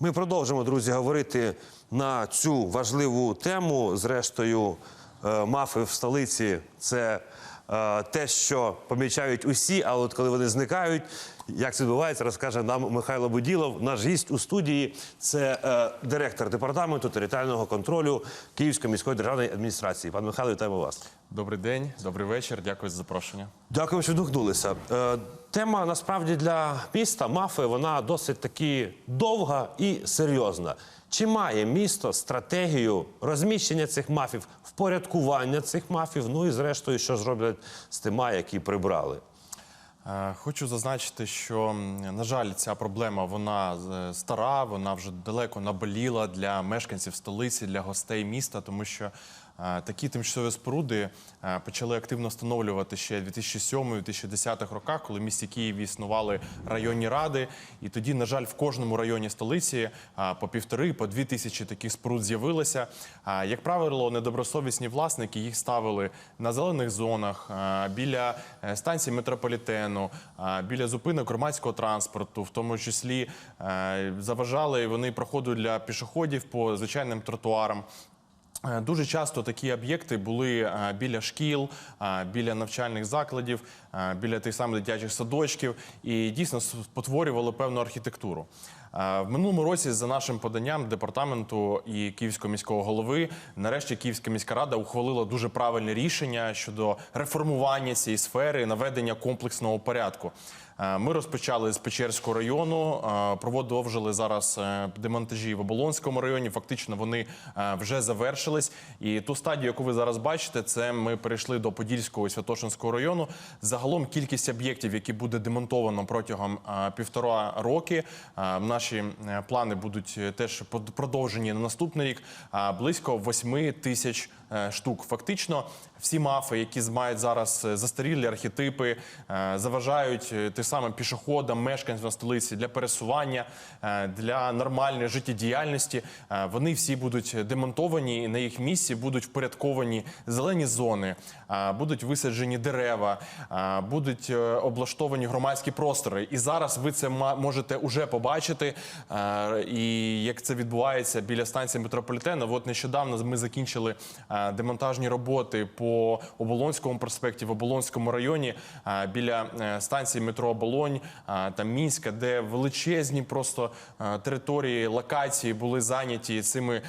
Ми продовжимо, друзі, говорити на цю важливу тему. Зрештою, е, мафи в столиці це е, те, що помічають усі, а от коли вони зникають, як це відбувається, розкаже нам Михайло Буділов. Наш гість у студії це е, директор департаменту територіального контролю Київської міської державної адміністрації. Пан Михайло, вітаємо вас. Добрий день, добрий вечір. Дякую за запрошення. Дякую, що відгукнулися. Е, Тема насправді для міста мафи вона досить таки довга і серйозна. Чи має місто стратегію розміщення цих мафів, впорядкування цих мафів? Ну і зрештою, що зроблять з тима, які прибрали? Е, Хочу зазначити, що на жаль, ця проблема вона е, стара, вона вже далеко наболіла для мешканців столиці, для гостей міста, тому що такі тимчасові споруди е, почали активно встановлювати ще в 2007-2010 роках, коли в місті Києві існували районні ради. І тоді, на жаль, в кожному районі столиці е, по півтори, по дві тисячі таких споруд з'явилося. Е, Як правило, недобросовісні власники їх ставили на зелених зонах, е, біля станції метрополітену, біля зупинок громадського транспорту, в тому числі заважали вони проходу для пішоходів по звичайним тротуарам. Е, Дуже часто такі об'єкти були е, біля шкіл, е, біля навчальних закладів, біля тих самих дитячих садочків і дійсно спотворювали певну архітектуру. В минулому році, за нашим поданням департаменту і Київського міського голови, нарешті Київська міська рада ухвалила дуже правильне рішення щодо реформування цієї сфери, наведення комплексного порядку. Е, Ми розпочали з Печерського району, е, продовжили зараз е, демонтажі в Оболонському районі. Фактично вони вже завершились. І ту стадію, яку ви зараз бачите, це ми перейшли до Подільського і Святошинського району. Загалом кількість об'єктів, які буде демонтовано протягом півтора роки. Наші плани будуть теж продовжені на наступний рік. Близько 8 тисяч штук. Фактично, всі мафи, які мають зараз е, застарілі архетипи, е, заважають е, тим самим пішоходам, мешканцям столиці для пересування, е, для нормальної життєдіяльності. е, Вони всі будуть демонтовані і на їх місці будуть впорядковані зелені зони, е, будуть висаджені дерева, е, будуть е, облаштовані громадські простори. І зараз ви це можете уже побачити. е, І як це відбувається біля станції метрополітену. От нещодавно ми закінчили е, демонтажні роботи по Оболонському проспекті в Оболонському районі біля е, станції метро Оболонь та Мінська, де величезні просто е, території локації були зайняті цими е,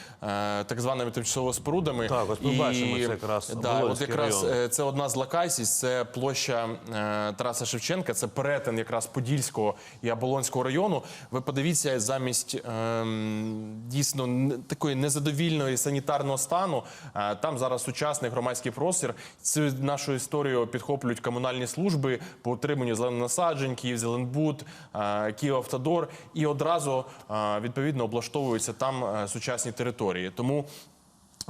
так званими тимчасовими спорудами. Так, от ми бачимо це якраз да, от якраз район. це одна з локацій. Це площа Тараса Шевченка. Це перетин якраз Подільського і Оболонського району. Ви подивіться замість ем, дійсно такої незадовільної санітарного стану. Е, там зараз сучасний громадський простір. Цю нашу історію підхоплюють комунальні служби по утриманню зеленонасаджень, Київ Зеленбуд, Київавтодор, і одразу е, відповідно облаштовуються там е, сучасні території. Тому.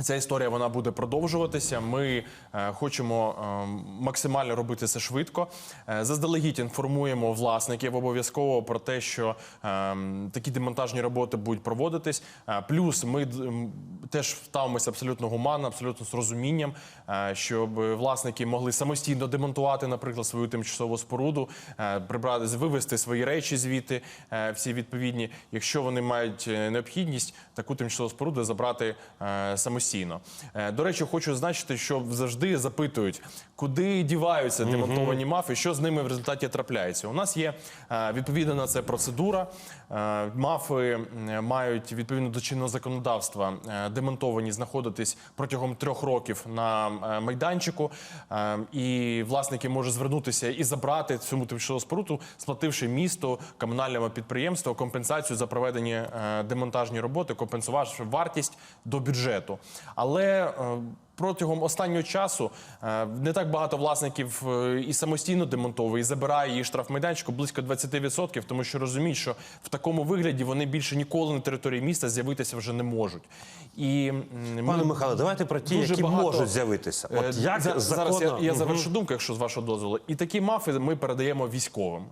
Ця історія вона буде продовжуватися. Ми е, хочемо е, максимально робити це швидко. Е, заздалегідь інформуємо власників обов'язково про те, що е, такі демонтажні роботи будуть проводитись. Е, плюс ми м, теж ставимося абсолютно гуманно, абсолютно з розумінням, е, щоб власники могли самостійно демонтувати, наприклад, свою тимчасову споруду, е, прибрати, вивезти свої речі звідти, е, всі відповідні. Якщо вони мають е, необхідність, таку тимчасову споруду забрати е, самостійно. Е, До речі, хочу зазначити, що завжди запитують, куди діваються демонтовані мафи, що з ними в результаті трапляється. У нас є е, відповідна на це процедура. Е, Мафи мають відповідно до чинного законодавства демонтовані знаходитись протягом трьох років на майданчику, і власники можуть звернутися і забрати цю тимчасову споруду, сплативши місту комунальному підприємству компенсацію за проведені демонтажні роботи, компенсувавши вартість до бюджету. Але е, Протягом останнього часу е, не так багато власників е, і самостійно демонтовує, і забирає її штрафмайданчику близько 20%, тому що розуміють, що в такому вигляді вони більше ніколи на території міста з'явитися вже не можуть. І Пане Михайло, давайте про ті, які багато. можуть з'явитися. От Е, як за- зараз я, я завершу думку, якщо з вашого дозволу. І такі мафи ми передаємо військовим.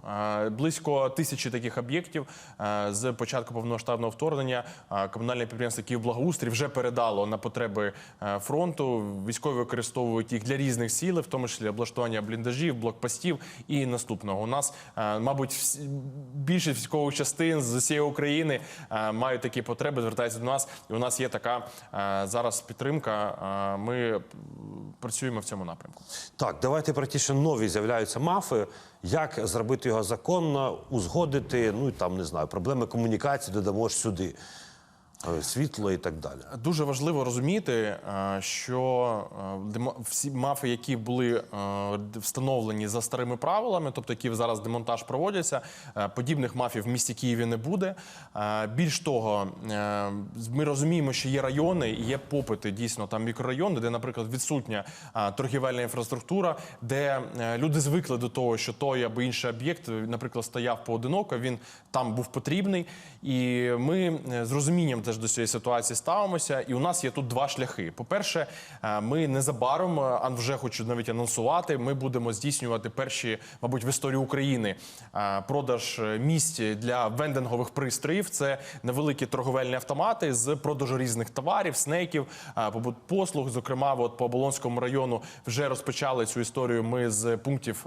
Близько тисячі таких об'єктів з початку повномасштабного вторгнення комунальне підприємство Київблагоустрій вже передало на потреби фронту Військові використовують їх для різних цілей, в тому числі облаштування бліндажів, блокпостів і наступного. У нас, е, мабуть, більшість військових частин з усієї України е, мають такі потреби, звертаються до нас. І у нас є така е, зараз підтримка. Ми працюємо в цьому напрямку. Так, давайте про ті, що нові з'являються мафи. Як зробити його законно, узгодити, ну і там не знаю, проблеми комунікації додамо ж сюди. Е, Світло і так далі. Дуже важливо розуміти, е, що е, всі мафи, які були встановлені за старими правилами, тобто які зараз демонтаж проводяться, подібних мафів в місті Києві не буде. Більш того, ми розуміємо, що є райони є попити дійсно там мікрорайони, де, наприклад, відсутня торгівельна інфраструктура, де люди звикли до того, що той або інший об'єкт, наприклад, стояв поодиноко, він там був потрібний. І ми з розумінням теж до цієї ситуації ставимося. І у нас є тут два шляхи. По-перше, е, ми незабаром, е, а вже хочу навіть анонсувати. Ми будемо здійснювати перші, мабуть, в історії України е, продаж місць для вендингових пристроїв. Це невеликі торговельні автомати з продажу різних товарів, снеків, послуг. Зокрема, от по Оболонському району вже розпочали цю історію. Ми з пунктів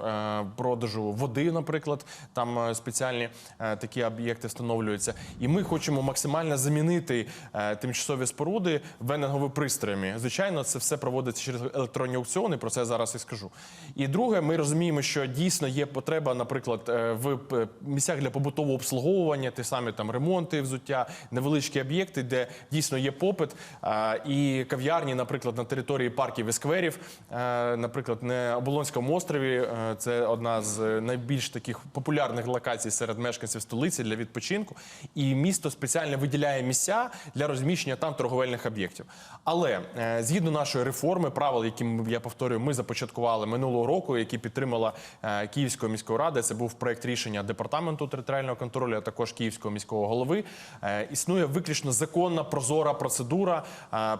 продажу води, наприклад, там спеціальні такі об'єкти встановлюються. І ми хочемо максимально замінити е, тимчасові споруди вендинговими пристроями. Звичайно, це все проводиться через електронні аукціони. Про це зараз і скажу. І друге, ми розуміємо, що дійсно є потреба, наприклад, е, в місцях для побутового обслуговування, ті самі там ремонти, взуття, невеличкі об'єкти, де дійсно є попит. Е, І кав'ярні, наприклад, на території парків і скверів, е, наприклад, на Оболонському острові, е, це одна з е, найбільш таких популярних локацій серед мешканців столиці для відпочинку. І місто спеціально виділяє місця для розміщення там торговельних об'єктів. Але е, згідно нашої реформи, правил, які я повторюю, ми започаткували минулого року, які підтримала е, Київської міської ради. Це був проект рішення департаменту територіального контролю, а також Київського міського голови. Е, Існує виключно законна прозора процедура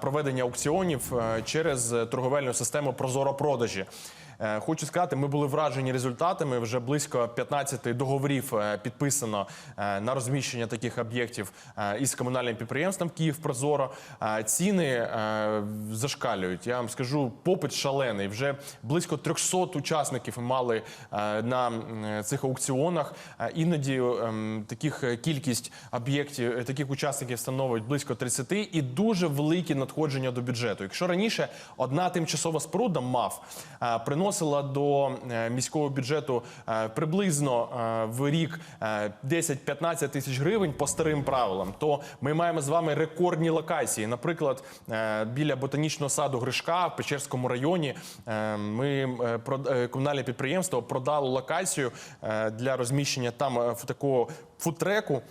проведення аукціонів через торговельну систему Прозоро продажі. Е, Хочу сказати, ми були вражені результатами. Вже близько 15 договорів е, підписано е, на розміщення таких об'єктів е, із комунальним підприємством Київ Прозоро. Е, Ціни е, зашкалюють. Я вам скажу, попит шалений. Вже близько 300 учасників мали е, на цих аукціонах. Е, Іноді ем, таких е, кількість об'єктів, е, таких учасників становить близько 30 і дуже великі надходження до бюджету. Якщо раніше одна тимчасова споруда МАФ е, приносила до е, міського бюджету е, приблизно е, в рік е, 10-15 тисяч гривень по старим правилам, то ми маємо з вами рекордні локації. Наприклад, біля ботанічного саду Гришка в Печерському районі ми комунальне підприємство продало локацію для розміщення там такого фудтреку.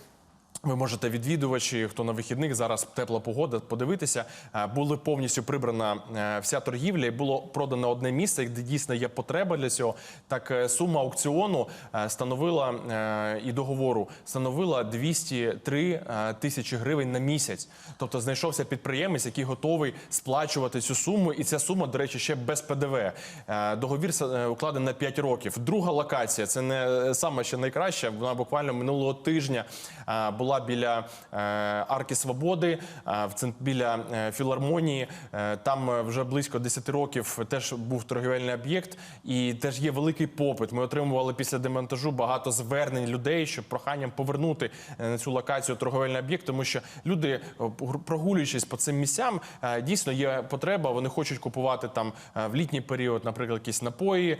Ви можете відвідувачі, хто на вихідних зараз тепла погода, подивитися. Е, Були повністю прибрана е, вся торгівля, і було продано одне місце, де дійсно є потреба для цього. Так е, сума аукціону становила і договору становила 203 е, тисячі гривень на місяць. Тобто знайшовся підприємець, який готовий сплачувати цю суму, і ця сума, до речі, ще без ПДВ. Договір укладений на 5 років. Друга локація це не саме ще найкраща. Вона буквально минулого тижня е, була біля е, Арки Свободи, е, біля е, філармонії. Там вже близько 10 років теж був торгівельний об'єкт, і теж є великий попит. Ми отримували після демонтажу багато звернень людей, щоб проханням повернути на цю локацію торговельний об'єкт, тому що люди, прогулюючись по цим місцям, дійсно є потреба. Вони хочуть купувати там в літній період, наприклад, якісь напої,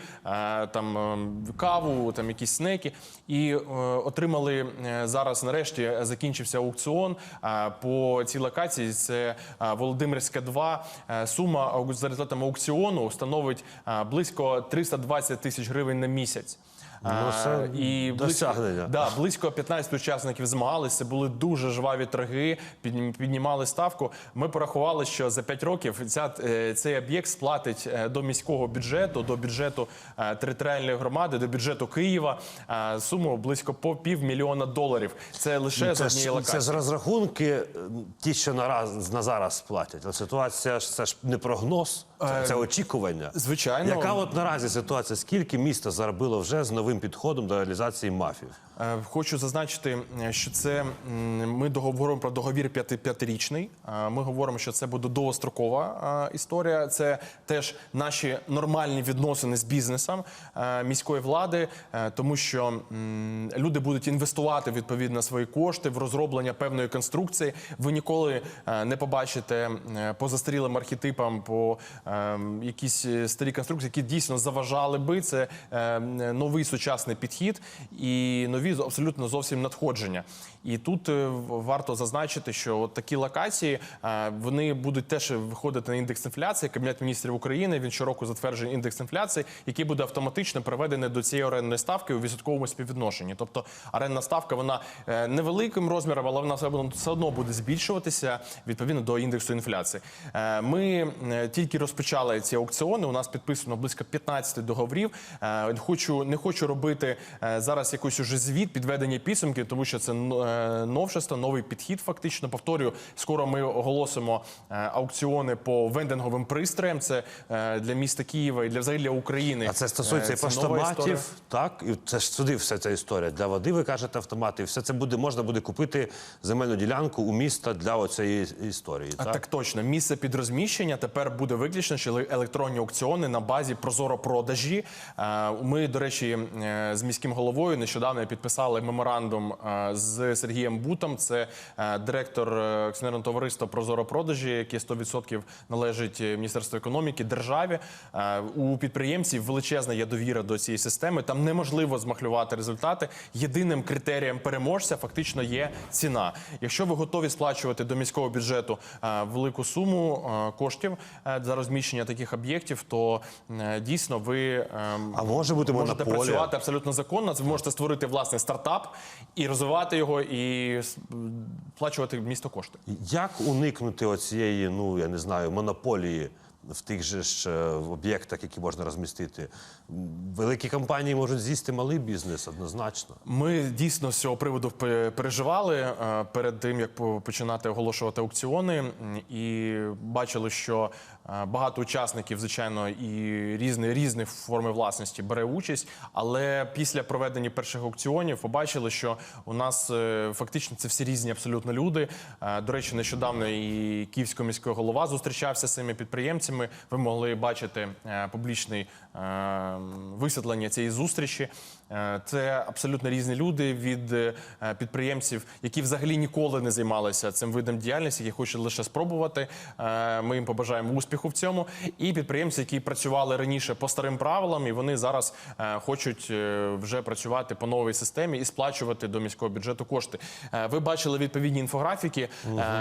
там е, каву, там якісь снеки. І отримали зараз нарешті закінчився аукціон по цій локації. Це Володимирська 2. Е, Сума за результатами аукціону становить близько 320 тисяч гривень на місяць. Ну, це Е, і близько, да, близько 15 учасників змагалися. Були дуже жваві торги, піднім- піднімали ставку. Ми порахували, що за 5 років ця, е, цей об'єкт сплатить е, до міського бюджету, до бюджету е, територіальної громади, до бюджету Києва суму близько по півмільйона доларів. Це лише з Це однієї ж, локації. це ж розрахунки, ті, що нараз, на зараз платять. А ситуація ж це ж не прогноз, це, це очікування. Звичайно. Яка от наразі ситуація? Скільки місто заробило вже з нових новим підходом до реалізації мафів. Е, Хочу зазначити, е, що це ми договоримо про договір п'яти- п'ятирічний. Е, Ми говоримо, що це буде довгострокова історія. Це теж наші нормальні відносини з бізнесом міської влади, тому що люди будуть інвестувати відповідно свої кошти в розроблення певної конструкції. Ви ніколи не побачите по застарілим архетипам, по якісь старі конструкції, які дійсно заважали би. Це новий сучасний підхід і нові абсолютно зовсім надходження. І тут е, варто зазначити, що от такі локації е, вони будуть теж виходити на індекс інфляції. Кабінет міністрів України він щороку затверджує індекс інфляції, який буде автоматично приведений до цієї орендної ставки у відсотковому співвідношенні. Тобто орендна ставка вона е, невеликим розміром, але вона все одно- буде збільшуватися відповідно до індексу інфляції. Ми тільки розпочали ці аукціони. У нас підписано близько 15 договорів. Хочу не хочу робити е, зараз якийсь уже звіт підведення підсумків, тому що це е, новшество, новий підхід. Фактично повторюю, скоро ми оголосимо е, аукціони по вендинговим пристроям. Це для міста Києва і для взагалі для України. А це стосується Е, і поштоматів, так? І це ж сюди вся ця історія. Для води, ви кажете, автомати. Все це буде, можна буде купити земельну ділянку у міста для оцієї історії. А, Так? Так точно, місце під розміщення тепер буде виключно що еле- електронні аукціони на базі Прозоро продажі. Ми, до речі, з міським головою нещодавно підписали меморандум е, з Сергієм Бутом. Це е, директор е, акціонерного товариства Прозоро продажі, яке 100% належить е, Міністерству економіки державі. Е, У підприємців величезна є довіра до цієї системи. Там неможливо змахлювати результати. Єдиним критерієм переможця фактично є ціна. Якщо ви готові сплачувати до міського бюджету е, велику суму е, коштів е, за розміщення таких об'єктів, то е, дійсно ви ем, А може бути можете монополія? працювати абсолютно законно. Ви можете створити власний стартап і розвивати його, і сплачувати місто кошти. Як уникнути оцієї, ну я не знаю, монополії в тих же ж е, об'єктах, які можна розмістити? Великі компанії можуть з'їсти малий бізнес однозначно. Ми дійсно з цього приводу пе- переживали е, перед тим, як починати оголошувати аукціони, і бачили, що багато учасників, звичайно, і різні різні форми власності бере участь. Але після проведення перших аукціонів побачили, що у нас е, фактично це всі різні абсолютно люди. Е, До речі, нещодавно і київський міський голова зустрічався з цими підприємцями. Ви могли бачити е, публічний е, висвітлення цієї зустрічі. Е, Це абсолютно різні люди від е, підприємців, які взагалі ніколи не займалися цим видом діяльності, які хочуть лише спробувати. Е, Ми їм побажаємо успіху в цьому. І підприємці, які працювали раніше по старим правилам, і вони зараз хочуть вже працювати по новій системі і сплачувати до міського бюджету кошти. Ви бачили відповідні інфографіки,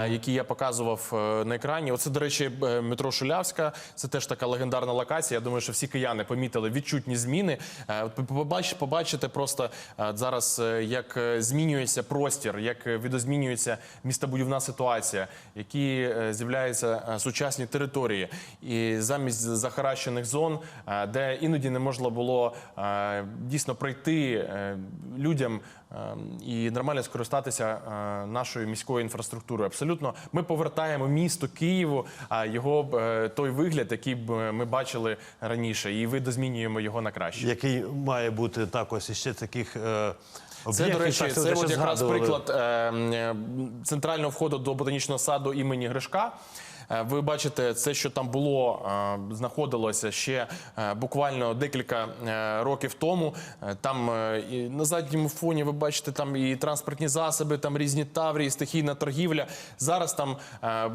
які я показував на екрані. Оце, до речі, метро Шулявська. Це теж така легендарна локація. Я думаю, що всі кияни помітили відчутні зміни. Е, Побачите просто е, зараз, е, як е, змінюється простір, як відозмінюється містобудівна ситуація, які з'являються сучасні території, і замість захаращених зон, де іноді не можна було дійсно пройти е, людям і нормально скористатися е, нашою міською інфраструктурою. Абсолютно, ми повертаємо місто Києву, а його е, той вигляд, який б ми бачили раніше, і видозмінюємо його на краще. Який має бути також іще таких е, Це, до речі, так, це от якраз згадували. приклад е, е, центрального входу до ботанічного саду імені Гришка. Е, Ви бачите, це, що там було, е, знаходилося ще е, буквально декілька років тому. Там і на задньому фоні ви бачите там і транспортні засоби, там різні таврії, стихійна торгівля. Зараз там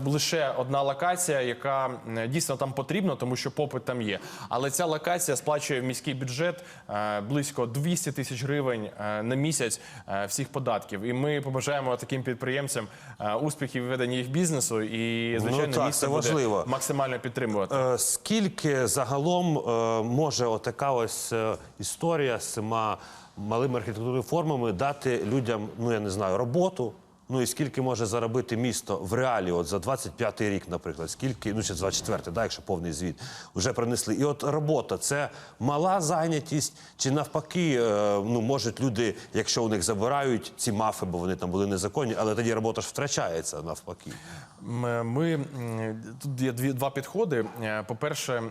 лише одна локація, яка дійсно там потрібна, тому що попит там є. Але ця локація сплачує в міський бюджет близько 200 тисяч гривень на місяць всіх податків. І ми побажаємо таким підприємцям успіхів в веденні їх бізнесу. І звичайно, Ну, так, місто це важливо. максимально підтримувати. Е, Скільки загалом е, може отака ось е, історія з цими малими архітектурними формами дати людям, ну я не знаю, роботу, Ну і скільки може заробити місто в реалі, от за 25-й рік, наприклад, скільки, ну ще 24-й, да, якщо повний звіт, вже принесли. І от робота це мала зайнятість, чи навпаки, е, ну можуть люди, якщо у них забирають ці мафи, бо вони там були незаконні, але тоді робота ж втрачається навпаки. Ми тут є дві два підходи. Е, По-перше,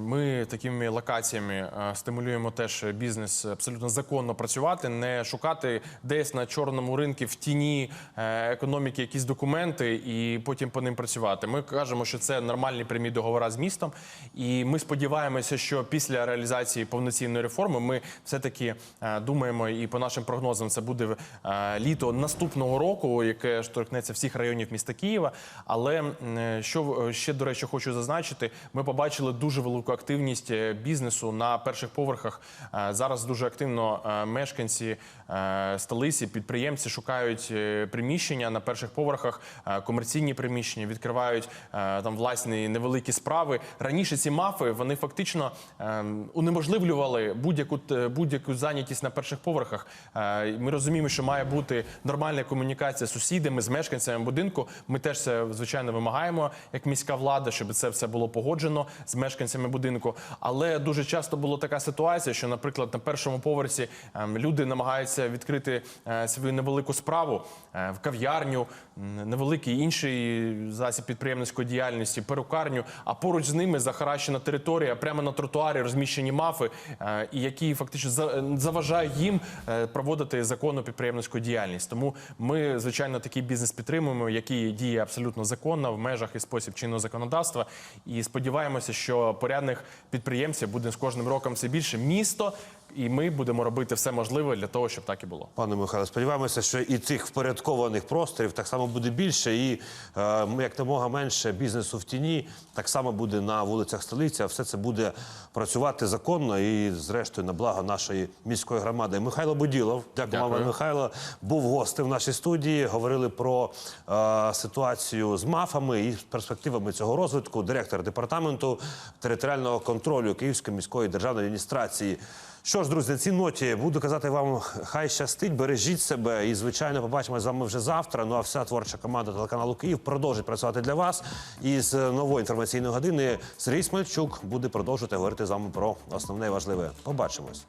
ми такими локаціями е, стимулюємо теж бізнес абсолютно законно працювати, не шукати десь на чорному ринку в тіні е, економіки якісь документи і потім по ним працювати. Ми кажемо, що це нормальні прямі договори з містом, і ми сподіваємося, що після реалізації повноцінної реформи ми все таки думаємо, і по нашим прогнозам це буде літо наступного року, яке торкнеться всіх районів міста Києва. Але е, що е, ще до речі, хочу зазначити, ми побачили дуже велику активність е, бізнесу на перших поверхах. Зараз дуже активно мешканці столиці, підприємці шукають приміщення на перших поверхах, комерційні приміщення, відкривають там власні невеликі справи. Раніше ці мафи вони фактично унеможливлювали будь-яку будь-яку зайнятість на перших поверхах. Ми розуміємо, що має бути нормальна комунікація з сусідами, з мешканцями будинку. Ми теж це звичайно вимагаємо, як міська влада, щоб це все було погоджено з мешканцями будинку. Але дуже часто була така ситуація, що, наприклад, на першому поверсі ем, люди намагаються відкрити е, свою невелику справу е, в кав'ярню, невеликий інший засіб підприємницької діяльності, перукарню. А поруч з ними захаращена територія, прямо на тротуарі розміщені мафи, е, і які фактично за- заважають їм проводити законну підприємницьку діяльність. Тому ми, звичайно, такий бізнес підтримуємо, який діє абсолютно законно в межах і спосіб чинного законодавства. І сподіваємося, що порядних підприємців буде з кожним роком все більше. Місто, і ми будемо робити все можливе для того, щоб так і було. Пане Михайло, сподіваємося, що і цих впорядкованих просторів так само буде більше, і е, як намога менше бізнесу в тіні так само буде на вулицях столиці. А все це буде працювати законно і, зрештою, на благо нашої міської громади. Михайло Буділов, дякую, Дякую. вам, Михайло. Був гостем в нашій студії. Говорили про е, ситуацію з мафами і перспективами цього розвитку. Директор департаменту територіального контролю Київської міської державної адміністрації. Що ж, друзі, цій ноті буду казати вам, хай щастить, бережіть себе. І, звичайно, побачимо з вами вже завтра. Ну а вся творча команда телеканалу Київ продовжить працювати для вас. І з нової інформаційної години Сергій Смельчук буде продовжувати говорити з вами про основне важливе. Побачимось.